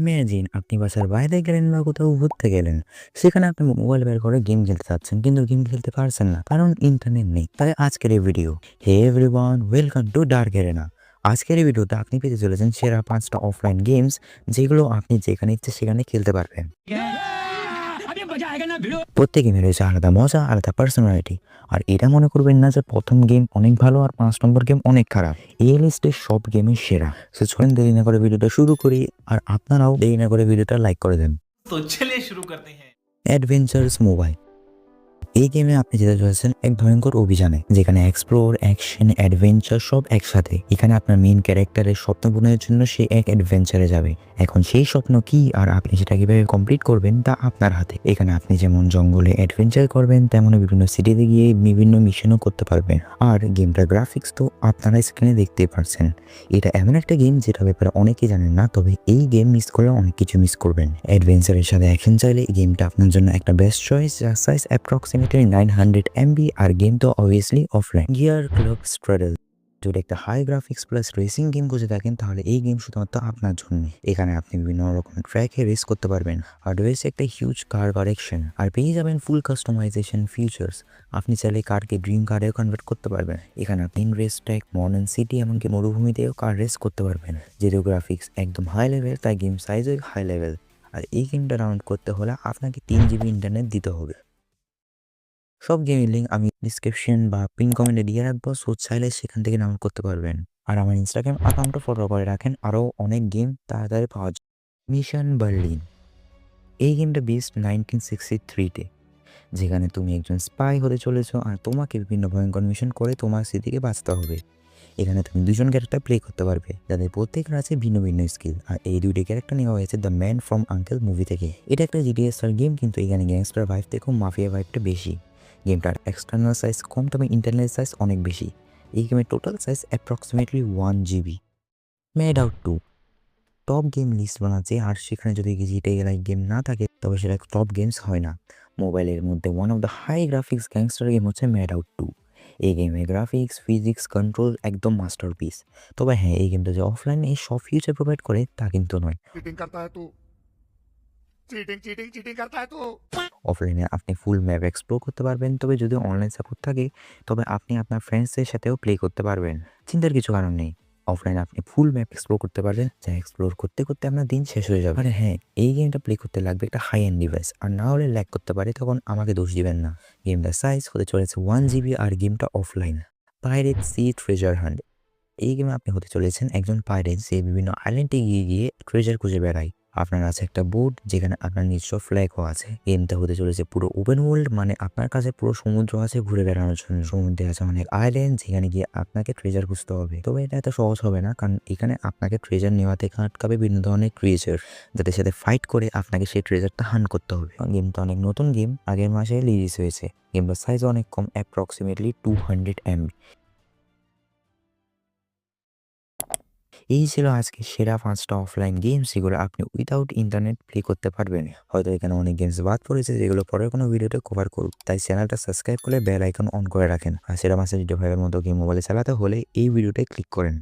Imagine আপনি বাসার বাইরে গেলেন বা কোথাও ঘুরতে গেলেন। সেখানে আপনি মোবাইল বের করে গেম খেলতে চাচ্ছেন কিন্তু গেম খেলতে পারছেন না, কারণ ইন্টারনেট নেই। তাই আজকের এই video hey everyone welcome to dark arena আজকের এই ভিডিওতে আপনি পেতে চলেছেন সেরা পাঁচটা অফলাইন গেমস যেগুলো আপনি যেখানে ইচ্ছে সেখানে খেলতে পারবেন। প্রত্যেক গেমে রয়েছে আলাদা মজা আলাদা পার্সোনালিটি আর এটা মনে করবেন না যে প্রথম গেম অনেক ভালো আর পাঁচ নম্বর গেম অনেক খারাপ। এই লিস্টে সব গেমের সেরা। সে ছোড়েন দেরি না করে ভিডিওটা শুরু করি আর আপনারাও দেরি না করে ভিডিওটা লাইক করে দেন। তো চলে শুরু করতে হ্যাঁ। অ্যাডভেঞ্চারস মোবাইল এই গেমে আপনি যেতে চলেছেন এক ভয়ঙ্কর অভিযানে, যেখানে এক্সপ্লোর অ্যাকশন অ্যাডভেঞ্চার সব একসাথে। এখানে আপনার মেন ক্যারেক্টারের স্বপ্ন পূরণের জন্য সে এক অ্যাডভেঞ্চারে যাবে। এখন সেই স্বপ্ন কি আর আপনি সেটা কীভাবে কমপ্লিট করবেন তা আপনার হাতে। এখানে আপনি যেমন জঙ্গলে অ্যাডভেঞ্চার করবেন তেমন বিভিন্ন সিটিতে গিয়ে বিভিন্ন মিশনও করতে পারবেন। আর গেমটার গ্রাফিক্স তো আপনারা স্ক্রিনে দেখতে পারছেন। এটা এমন একটা গেম যেটা ব্যাপারে অনেকেই জানেন না, তবে এই গেম মিস করলে অনেক কিছু মিস করবেন। অ্যাডভেঞ্চারের সাথে অ্যাকশন চাইলে এই গেমটা আপনার জন্য একটা বেস্ট চয়েস যার সাইজ অ্যাপ্রক্সিমেট 9900 MB আর গেম তো obviously offline gear club Straddle. যদি একটা high graphics plus racing game খুঁজে থাকেন তাহলে এই গেম শুধুমাত্র আপনার জন্য। এখানে আপনি বিভিন্ন রকম ট্র্যাকে রেস করতে পারবেন। আর রয়েছে একটা হিউজ কার কারেকশন আর পেয়ে যাবেন ফুল কাস্টমাইজেশন ফিউচার্স আপনি চাইলে কারকে ড্রিম কারেও কনভার্ট করতে পারবেন। এখানে আপনি রেস ট্র্যাক মডার্ন সিটি এমনকি মরুভূমিতেও কার রেস করতে পারবেন। যেহেতু গ্রাফিক্স একদম হাই লেভেল তাই গেম সাইজও হাই লেভেল আর এই গেমটা রাউন্ড করতে হলে আপনাকে তিন জিবি ইন্টারনেট দিতে হবে। সব গেমের লিঙ্ক আমি ডিসক্রিপশন বা পিন কমেন্টে দিয়ে রাখব সো চাইলে সেখান থেকে ডাউনলোড করতে পারবেন। আর আমার ইনস্টাগ্রাম অ্যাকাউন্টও ফলো করে রাখেন আরও অনেক গেম তাড়াতাড়ি পাওয়া যায়। মিশন বার্লিন এই গেমটা বেস্ট নাইনটিন সিক্সটি থ্রিতে যেখানে তুমি একজন স্পাই হতে চলেছো আর তোমাকে বিভিন্ন ভয়ঙ্কর মিশন করে তোমার স্মৃতিকে বাঁচতে হবে। এখানে তুমি দুজন ক্যারেক্টার প্লে করতে পারবে, যাদের প্রত্যেকের আছে ভিন্ন ভিন্ন স্কিল আর এই দুইটি ক্যারেক্টার নেওয়া হয়েছে the man from uncle movie থেকে। এটা একটা জিডিএস আর গেম কিন্তু এখানে গ্যাংস্টার ভাইভ থেকেও মাফিয়া ভাইভটা বেশি। গেমটার এক্সটার্নাল সাইজ কম, তবে ইন্টারনাল সাইজ অনেক বেশি। এই গেমের total size approximately one GB mad out two top game list বানাচ্ছে, আর সেখানে যদি জিটিএলআই গেম না থাকে, তবে সেটা টপ গেমস হয় না। মোবাইলের মধ্যে one of the high graphics gangster game হচ্ছে ম্যাড আউট টু এই গেমে গ্রাফিক্স ফিজিক্স কন্ট্রোল একদম মাস্টার পিস তবে হ্যাঁ এই গেমটা যে অফলাইনে এই সব ফিউচার প্রোভাইড করে, তা কিন্তু নয়। চিটিং চিটিং চিটিং করতা হ্যায় তো। অফলাইনে আপনি ফুল ম্যাপ এক্সপ্লোর করতে পারবেন। তবে যদি অনলাইন সাপোর্ট থাকে, তবে আপনি আপনার ফ্রেন্ডসদের সাথেও প্লে করতে পারবেন। চিন্তার কিছু কারণ নেই। অফলাইনে আপনি ফুল ম্যাপ এক্সপ্লোর করতে পারবেন। যা এক্সপ্লোর করতে করতে আপনার দিন শেষ হয়ে যাবে। আর হ্যাঁ এই গেমটা প্লে করতে লাগবে একটা হাই এন্ড ডিভাইস আর না হলে ল্যাক করতে পারে, তখন আমাকে দোষ দিবেন না। গেমটার সাইজ হতে চলেছে ওয়ান জিবি আর গেমটা offline pirate sea treasure hunt এই গেমে আপনি হতে চলেছেন একজন পাইরেট যে বিভিন্ন আইল্যান্ডে গিয়ে গিয়ে ট্রেজার খুঁজে বেড়ায়। আপনার আছে একটা বোট যেখানে আপনার নিজস্ব ফ্ল্যাগও আছে। গেমটা হতে চলেছে পুরো ওপেন ওয়ার্ল্ড মানে আপনার কাছে পুরো সমুদ্র আছে ঘুরে বেড়ানোর জন্য। সমুদ্রে আছে অনেক আইল্যান্ড যেখানে গিয়ে আপনাকে ট্রেজার খুঁজতে হবে। তবে এটা এত সহজ হবে না, কারণ এখানে আপনাকে ট্রেজার নেওয়া থেকে আটকাবে বিভিন্ন ধরনের ক্রিয়েচার যাদের সাথে ফাইট করে আপনাকে সেই ট্রেজারটা হান করতে হবে। গেমটা অনেক নতুন গেম আগের মাসে রিলিজ হয়েছে। গেমটার সাইজ অনেক কম অ্যাপ্রক্সিমেটলি টু হান্ড্রেড এমবি এই ছিল আজকে সেরা পাঁচটা অফলাইন গেমস যেগুলো আপনি উইদাউট ইন্টারনেট প্লে করতে পারবেন। হয়তো এখানে অনেক গেমস বাদ পড়েছে যেগুলো পরের কোনো ভিডিওতে কভার করুক তাই চ্যানেলটা সাবস্ক্রাইব করে বেল আইকন অন করে রাখেন। আর সেরা মাসে ভিডিও ভাইয়ের মতো গেম মোবাইলে চালাতে হলে এই ভিডিওটাই ক্লিক করেন।